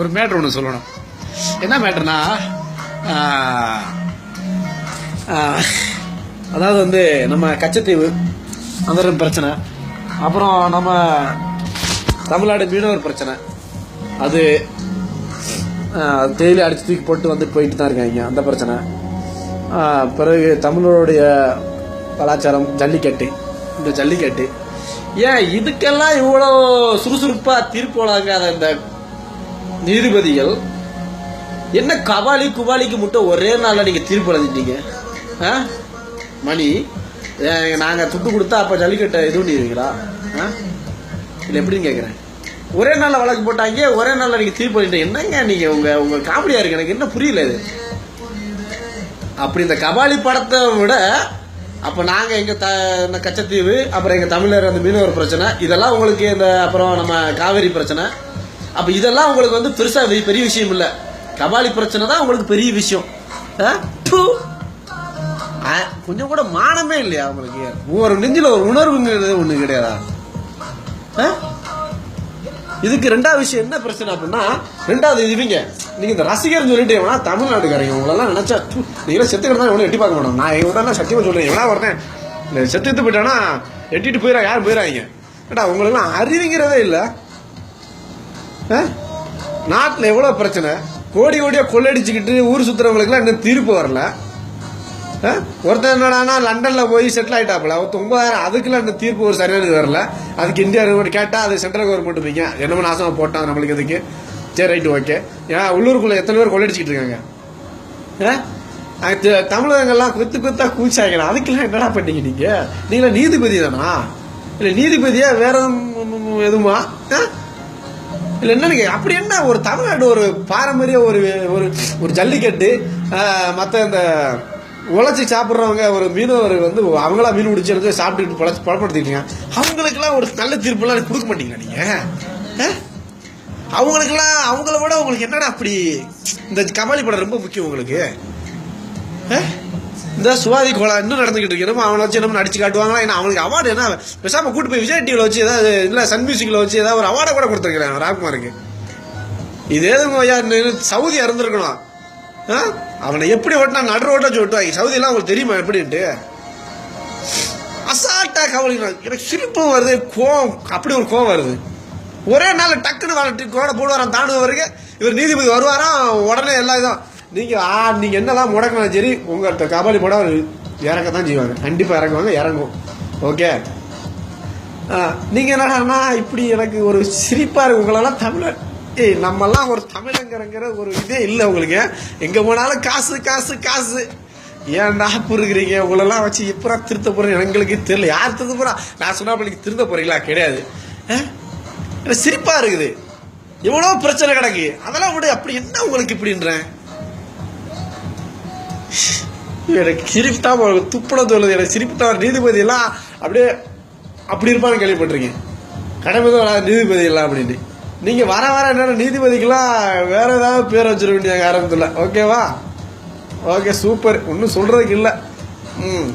ஒரு மேட்ரு ஒன்று சொல்லணும். என்ன மேட்ருனா அதாவது வந்து நம்ம கச்சத்தீவு அந்த ஒரு பிரச்சனை. அப்புறம் நம்ம தமிழ்நாடு மீனவர் பிரச்சனை. அது தேயிலை அடிச்சு தூக்கி போட்டு வந்துட்டு போயிட்டு தான் இருக்காங்க அந்த பிரச்சனை. பிறகு தமிழருடைய கலாச்சாரம் ஜல்லிக்கட்டு. இந்த ஜல்லிக்கட்டு ஏன் இதுக்கெல்லாம் இவ்வளோ சுறுசுறுப்பா தீர்ப்பு வழங்காத இந்த நீதிபதிகள்? என்ன கபாலி குபாலிக்கு மட்டும் ஒரே நாளில் நீங்கள் தீர்ப்பு எழுதிட்டீங்க ஆ? மணி ஏன் துட்டு கொடுத்தா அப்போ ஜல்லிக்கட்டை இது பண்ணிடுவீங்களா? ஆ? இல்லை எப்படின்னு கேட்குறேன் ஒரே நாளில் வழக்கு போட்டாங்க ஒரே நாளில் நீங்கள் தீர்ப்பு எழுதிட்டீங்க என்னங்க நீங்கள் உங்கள் உங்கள் காமெடியாக இருக்கு? எனக்கு என்ன புரியல இது? அப்படி இந்த கபாலி படத்தை விட அப்போ நாங்கள் எங்கள் த இந்த கச்சத்தீவு அப்புறம் எங்கள் தமிழர் அந்த மீனவர் பிரச்சனை இதெல்லாம் உங்களுக்கு இந்த அப்புறம் நம்ம காவேரி பிரச்சனை. அப்போ இதெல்லாம் உங்களுக்கு வந்து பெருசாக பெரிய விஷயம் இல்லை. கபாலி பிரச்சனை தான் உங்களுக்கு பெரிய விஷயம். ஆ? ஆ, கொஞ்சம் கூட மானமே இல்லையா உங்களுக்கு? ஒரு நெஞ்சில் ஒரு உணர்வுங்கிறது ஒன்று கிடையாதா? ஆ? இதுக்கு ரெண்டாவது விஷயம் என்ன பிரச்சனை அப்படின்னா ரெண்டாவது இவங்க. நீங்கள் இந்த ரசிகர்னு சொல்லிட்டீங்கன்னா தமிழ்நாட்டுக்காரங்க உங்களெல்லாம் நினச்சா நீங்களும் நீங்களே செத்து கிடந்தா எட்டி பார்க்க மாட்டோம். நான் இவரெல்லாம் சத்தியமாக சொல்கிறேன் எவ்வளோ வரேன் இந்த செத்து எடுத்து போயிட்டானா எட்டிட்டு போயிடா யாரும் போயிடாங்க ஏடா உங்களெல்லாம் அறிவிங்கிறதே இல்லை. நாட்டில் எவ்வளோ பிரச்சனை? கோடி கோடியாக கொள்ளடிச்சுக்கிட்டு ஊர் சுற்றுறவங்களுக்குலாம் இன்னும் தீர்ப்பு வரல. ஆ? ஒருத்தன் என்னடானா லண்டனில் போய் செட்டில் ஆயிட்டாப்புல. ஒருத்தன் ஒன்பதாயிரம் அதுக்குள்ள இந்த தீர்ப்பு ஒரு சரியானது வரல. அதுக்கு இந்தியா கவர்மெண்ட் கேட்டால் அது சென்ட்ரல் கவர்மெண்ட் வைங்க என்னமோ நாசமாக போட்டான் நம்மளுக்கு இதுக்கு சரி ரைட்டு ஓகே ஏன் உள்ளூருக்குள்ளே எத்தனை பேர் கொள்ளடிச்சிக்கிட்டு இருக்காங்க? ஆ? தமிழகங்கள்லாம் குத்து குத்தா கூச்சாங்களா அதுக்கெல்லாம் என்னடா பண்ணீங்க நீங்கள் நீங்களா நீதிபதி தானா? இல்லை நீதிபதியா வேற எதுவுமா ஆ? என்னன்னு அப்படி என்ன? ஒரு தமிழ்நாடு ஒரு பாரம்பரிய ஒரு ஒரு ஒரு ஜல்லிக்கட்டு மற்ற இந்த உழைச்சி சாப்பிட்றவங்க ஒரு மீனவர் வந்து அவங்களா மீன் பிடிச்சி எடுத்து சாப்பிட்டுட்டு பழச்சு பழப்படுத்திக்கிட்டீங்க. அவங்களுக்கெல்லாம் ஒரு நல்ல தீர்ப்புலாம் கொடுக்க மாட்டீங்களா நீங்க? ஆ? அவங்களுக்கெல்லாம் அவங்கள விட உங்களுக்கு என்னடா அப்படி? இந்த கபாலி படம் ரொம்ப முக்கியம் உங்களுக்கு. ஆ? இந்த சுவாதி கோலா இன்னும் நடந்துகிட்டு இருக்கு. அவனை வச்சு என்ன அடிச்சு காட்டுவாங்களா? ஏன்னா அவனுக்கு அவார்டு என்ன பேசாம கூட்டு போய் விஜய் டிவியில் வச்சு ஏதாவது இல்லை சன் மியூசிக்கில் வச்சு ஏதாவது ஒரு அவார்டை கூட கொடுத்துருக்கிறேன் ராக்குமாருக்கு இது எதுவும் ஐயா? சவுதி இறந்துருக்கணும் அவனை எப்படி ஓட்டினா நடு ரோட்டா ஓட்டுவாங்க. சவுதி எல்லாம் உங்களுக்கு தெரியுமா எப்படின்ட்டு? அசால்ட்டாக கவலைக்கிறான் எனக்கு சிரிப்பும் வருது கோவம் அப்படி ஒரு கோவம் வருது. ஒரே நாள் டக்குன்னு வளர்த்து கோட போடுவாராம் தாண்டுவருக்கு இவர் நீதிபதி வருவாராம் உடனே எல்லாம் இதுவும் நீங்கள் ஆ நீங்கள் என்னதான் முடக்கினாலும் சரி உங்கள்கிட்ட கபாலி போட இறக்க தான் செய்வாங்க கண்டிப்பாக இறங்குவாங்க இறங்கும் ஓகே ஆ, நீங்க இப்படி எனக்கு ஒரு சிரிப்பாக இருக்கு. உங்களெல்லாம் தமிழர் ஏய் நம்மெல்லாம் ஒரு தமிழங்கிறங்கிற ஒரு இதே இல்லை உங்களுக்கு. எங்கே போனாலும் காசு காசு காசு. ஏன்டா புரிகிறீங்க? உங்களெல்லாம் வச்சு எப்படா திருத்த போகிறேன் எங்களுக்கு தெரியல. யார் திருத்த போகிறா நான் சொன்னால் நீங்க திருத்த போகிறீங்களா கிடையாது. ஆ? எனக்கு சிரிப்பாக இருக்குது. எவ்வளோ பிரச்சனை கிடக்கு. அதெல்லாம் விட. அப்படி என்ன உங்களுக்கு இப்படின்றேன்? எனக்கு சிரிப்பு தான் வரும். துப்புடம் தோணுது. எனக்கு சிரிப்பு தான் நீதிபதி எல்லாம் அப்படியே அப்படி இருப்பான்னு கேள்விப்பட்டிருக்கேன். கடமை தான் நீதிபதி எல்லாம் அப்படின்னு நீங்கள் வர வர என்னென்ன நீதிபதிக்கெல்லாம் வேற ஏதாவது பேர் வச்சிட வேண்டிய ஆரம்பத்தில் ஓகேவா ஓகே சூப்பர் ஒன்றும் சொல்கிறதுக்கு இல்லை. ம்.